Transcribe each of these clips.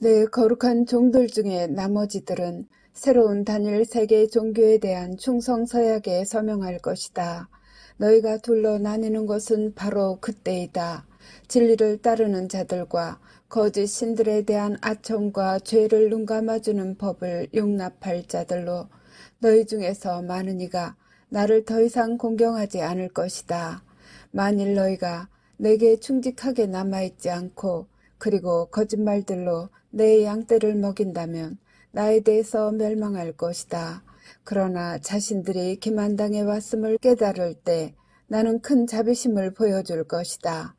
내 거룩한 종들 중에 나머지들은 새로운 단일 세계 종교에 대한 충성 서약에 서명할 것이다. 너희가 둘러 나뉘는 것은 바로 그때이다. 진리를 따르는 자들과 거짓 신들에 대한 아첨과 죄를 눈감아주는 법을 용납할 자들로 너희 중에서 많은 이가 나를 더 이상 공경하지 않을 것이다. 만일 너희가 내게 충직하게 남아있지 않고 그리고 거짓말들로 내 양떼를 먹인다면 나에 대해서 멸망할 것이다. 그러나 자신들이 기만당해 왔음을 깨달을 때 나는 큰 자비심을 보여줄 것이다.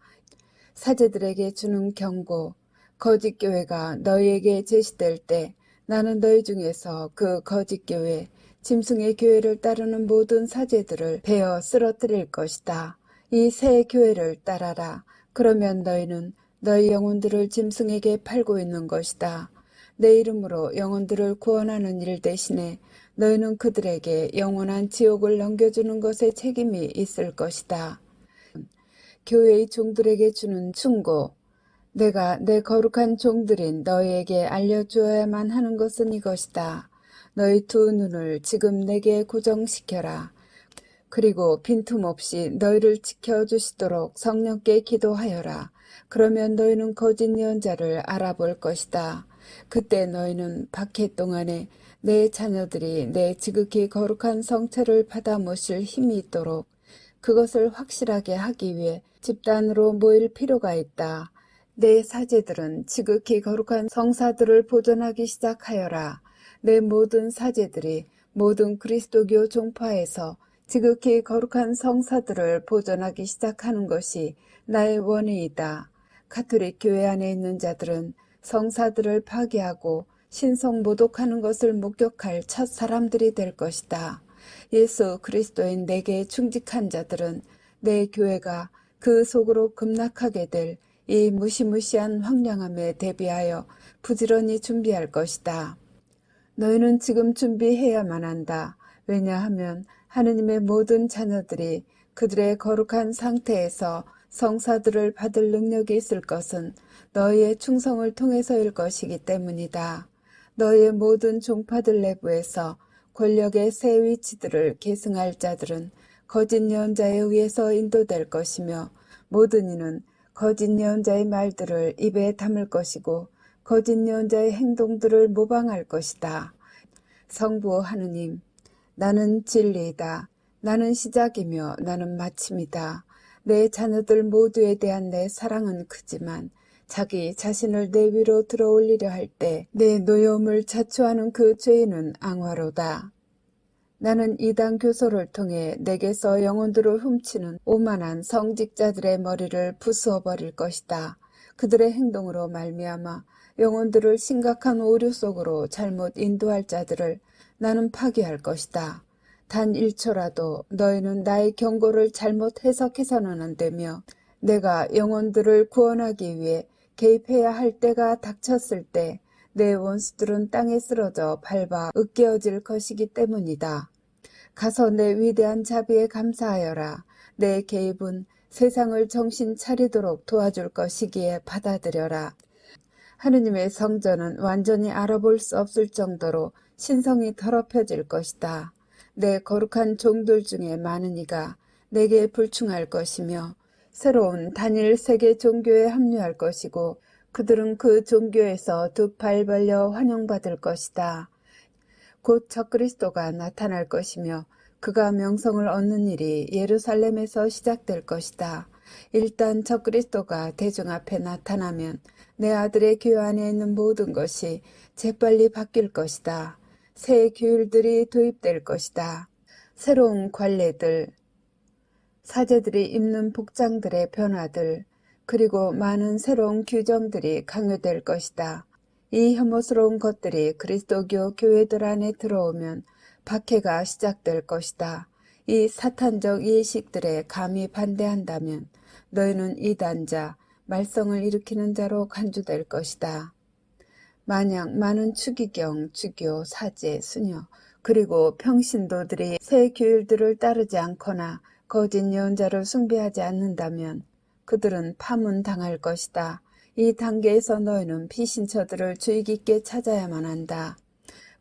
사제들에게 주는 경고, 거짓 교회가 너희에게 제시될 때 나는 너희 중에서 그 거짓 교회, 짐승의 교회를 따르는 모든 사제들을 베어 쓰러뜨릴 것이다. 이 새 교회를 따라라. 그러면 너희는 너희 영혼들을 짐승에게 팔고 있는 것이다. 내 이름으로 영혼들을 구원하는 일 대신에 너희는 그들에게 영원한 지옥을 넘겨주는 것에 책임이 있을 것이다. 교회의 종들에게 주는 충고. 내가 내 거룩한 종들인 너희에게 알려주어야만 하는 것은 이것이다. 너희 두 눈을 지금 내게 고정시켜라. 그리고 빈틈없이 너희를 지켜주시도록 성령께 기도하여라. 그러면 너희는 거짓 예언자를 알아볼 것이다. 그때 너희는 박해 동안에 내 자녀들이 내 지극히 거룩한 성체를 받아 모실 힘이 있도록 그것을 확실하게 하기 위해 집단으로 모일 필요가 있다. 내 사제들은 지극히 거룩한 성사들을 보존하기 시작하여라. 내 모든 사제들이 모든 그리스도교 종파에서 지극히 거룩한 성사들을 보존하기 시작하는 것이 나의 원의이다. 가톨릭 교회 안에 있는 자들은 성사들을 파괴하고 신성 모독하는 것을 목격할 첫 사람들이 될 것이다. 예수 그리스도인 내게 충직한 자들은 내 교회가 그 속으로 급락하게 될 이 무시무시한 황량함에 대비하여 부지런히 준비할 것이다. 너희는 지금 준비해야만 한다. 왜냐하면 하느님의 모든 자녀들이 그들의 거룩한 상태에서 성사들을 받을 능력이 있을 것은 너희의 충성을 통해서일 것이기 때문이다. 너희의 모든 종파들 내부에서 권력의 새 위치들을 계승할 자들은 거짓 예언자에 의해서 인도될 것이며 모든 이는 거짓 예언자의 말들을 입에 담을 것이고 거짓 예언자의 행동들을 모방할 것이다. 성부 하느님, 나는 진리이다. 나는 시작이며 나는 마침이다. 내 자녀들 모두에 대한 내 사랑은 크지만 자기 자신을 내 위로 들어올리려 할 때 내 노여움을 자초하는 그 죄인은 앙화로다. 나는 이단 교소를 통해 내게서 영혼들을 훔치는 오만한 성직자들의 머리를 부수어 버릴 것이다. 그들의 행동으로 말미암아 영혼들을 심각한 오류 속으로 잘못 인도할 자들을 나는 파괴할 것이다. 단 1초라도 너희는 나의 경고를 잘못 해석해서는 안 되며 내가 영혼들을 구원하기 위해 개입해야 할 때가 닥쳤을 때 내 원수들은 땅에 쓰러져 밟아 으깨어질 것이기 때문이다. 가서 내 위대한 자비에 감사하여라. 내 개입은 세상을 정신 차리도록 도와줄 것이기에 받아들여라. 하느님의 성전은 완전히 알아볼 수 없을 정도로 신성이 더럽혀질 것이다. 내 거룩한 종들 중에 많은 이가 내게 불충할 것이며 새로운 단일 세계 종교에 합류할 것이고 그들은 그 종교에서 두 팔 벌려 환영받을 것이다. 곧 적그리스도가 나타날 것이며 그가 명성을 얻는 일이 예루살렘에서 시작될 것이다. 일단 적그리스도가 대중 앞에 나타나면 내 아들의 교회 안에 있는 모든 것이 재빨리 바뀔 것이다. 새 규율들이 도입될 것이다. 새로운 관례들, 사제들이 입는 복장들의 변화들, 그리고 많은 새로운 규정들이 강요될 것이다. 이 혐오스러운 것들이 그리스도교 교회들 안에 들어오면 박해가 시작될 것이다. 이 사탄적 이식들에 감히 반대한다면 너희는 이단자, 말썽을 일으키는 자로 간주될 것이다. 만약 많은 추기경, 주교, 사제, 수녀, 그리고 평신도들이 새 규율들을 따르지 않거나 거짓 예언자를 숭배하지 않는다면 그들은 파문당할 것이다. 이 단계에서 너희는 피신처들을 주의 깊게 찾아야만 한다.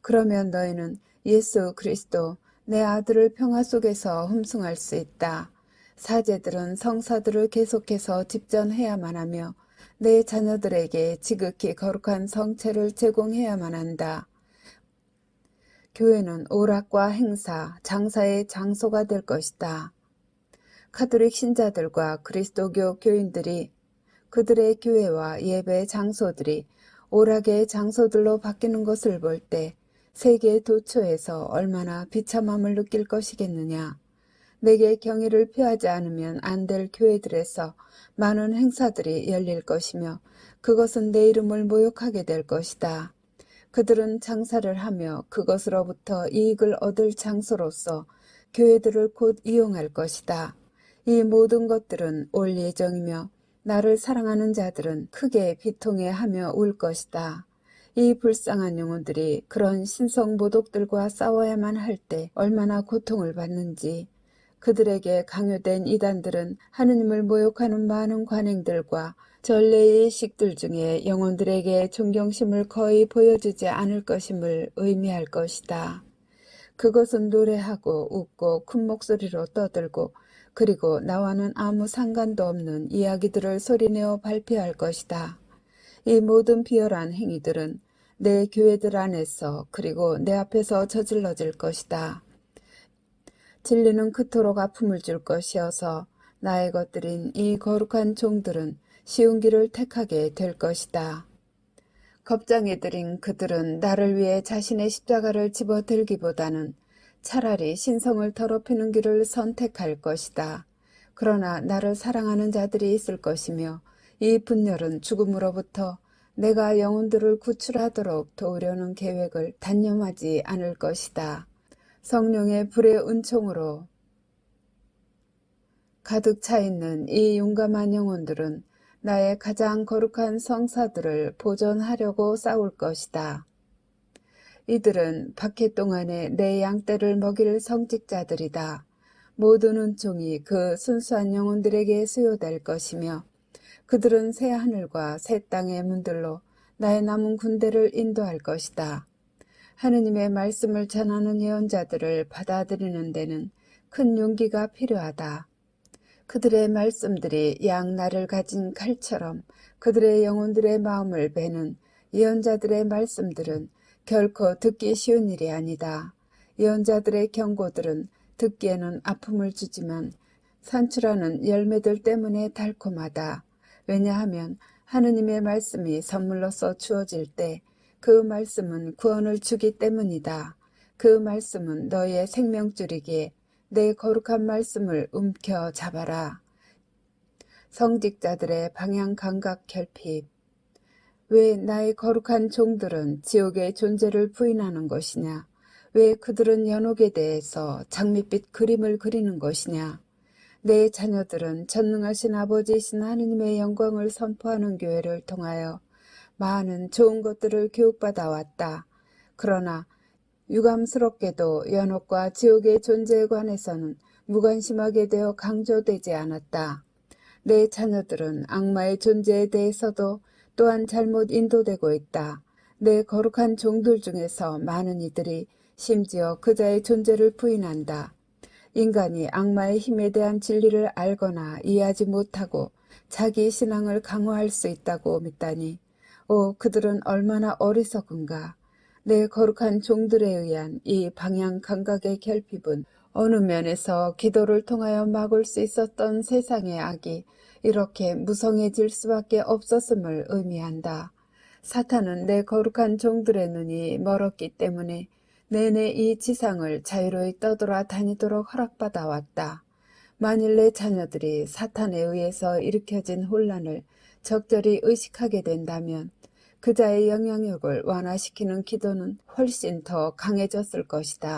그러면 너희는 예수 그리스도 내 아들을 평화 속에서 흠숭할 수 있다. 사제들은 성사들을 계속해서 집전해야만 하며 내 자녀들에게 지극히 거룩한 성체를 제공해야만 한다. 교회는 오락과 행사, 장사의 장소가 될 것이다. 카톨릭 신자들과 그리스도교 교인들이 그들의 교회와 예배 장소들이 오락의 장소들로 바뀌는 것을 볼때 세계 도처에서 얼마나 비참함을 느낄 것이겠느냐. 내게 경의를 표하지 않으면 안 될 교회들에서 많은 행사들이 열릴 것이며 그것은 내 이름을 모욕하게 될 것이다. 그들은 장사를 하며 그것으로부터 이익을 얻을 장소로서 교회들을 곧 이용할 것이다. 이 모든 것들은 올 예정이며 나를 사랑하는 자들은 크게 비통해 하며 울 것이다. 이 불쌍한 영혼들이 그런 신성모독들과 싸워야만 할 때 얼마나 고통을 받는지 그들에게 강요된 이단들은 하느님을 모욕하는 많은 관행들과 전례의 식들 중에 영혼들에게 존경심을 거의 보여주지 않을 것임을 의미할 것이다. 그것은 노래하고 웃고 큰 목소리로 떠들고 그리고 나와는 아무 상관도 없는 이야기들을 소리내어 발표할 것이다. 이 모든 비열한 행위들은 내 교회들 안에서 그리고 내 앞에서 저질러질 것이다. 진리는 그토록 아픔을 줄 것이어서 나의 것들인 이 거룩한 종들은 쉬운 길을 택하게 될 것이다. 겁장에 들인 그들은 나를 위해 자신의 십자가를 집어 들기보다는 차라리 신성을 더럽히는 길을 선택할 것이다. 그러나 나를 사랑하는 자들이 있을 것이며 이 분열은 죽음으로부터 내가 영혼들을 구출하도록 도우려는 계획을 단념하지 않을 것이다. 성령의 불의 은총으로 가득 차 있는 이 용감한 영혼들은 나의 가장 거룩한 성사들을 보존하려고 싸울 것이다. 이들은 박해 동안에 내 양떼를 먹일 성직자들이다. 모든 은총이 그 순수한 영혼들에게 수요될 것이며 그들은 새 하늘과 새 땅의 문들로 나의 남은 군대를 인도할 것이다. 하느님의 말씀을 전하는 예언자들을 받아들이는 데는 큰 용기가 필요하다. 그들의 말씀들이 양날을 가진 칼처럼 그들의 영혼들의 마음을 베는 예언자들의 말씀들은 결코 듣기 쉬운 일이 아니다. 예언자들의 경고들은 듣기에는 아픔을 주지만 산출하는 열매들 때문에 달콤하다. 왜냐하면 하느님의 말씀이 선물로서 주어질 때 그 말씀은 구원을 주기 때문이다. 그 말씀은 너의 생명줄이기에 내 거룩한 말씀을 움켜 잡아라. 성직자들의 방향 감각 결핍. 왜 나의 거룩한 종들은 지옥의 존재를 부인하는 것이냐? 왜 그들은 연옥에 대해서 장밋빛 그림을 그리는 것이냐? 내 자녀들은 전능하신 아버지이신 하느님의 영광을 선포하는 교회를 통하여 많은 좋은 것들을 교육받아 왔다. 그러나 유감스럽게도 연옥과 지옥의 존재에 관해서는 무관심하게 되어 강조되지 않았다. 내 자녀들은 악마의 존재에 대해서도 또한 잘못 인도되고 있다. 내 거룩한 종들 중에서 많은 이들이 심지어 그자의 존재를 부인한다. 인간이 악마의 힘에 대한 진리를 알거나 이해하지 못하고 자기 신앙을 강화할 수 있다고 믿다니, 오, 그들은 얼마나 어리석은가. 내 거룩한 종들에 의한 이 방향 감각의 결핍은 어느 면에서 기도를 통하여 막을 수 있었던 세상의 악이 이렇게 무성해질 수밖에 없었음을 의미한다. 사탄은 내 거룩한 종들의 눈이 멀었기 때문에 내내 이 지상을 자유로이 떠돌아 다니도록 허락받아 왔다. 만일 내 자녀들이 사탄에 의해서 일으켜진 혼란을 적절히 의식하게 된다면 그자의 영향력을 완화시키는 기도는 훨씬 더 강해졌을 것이다.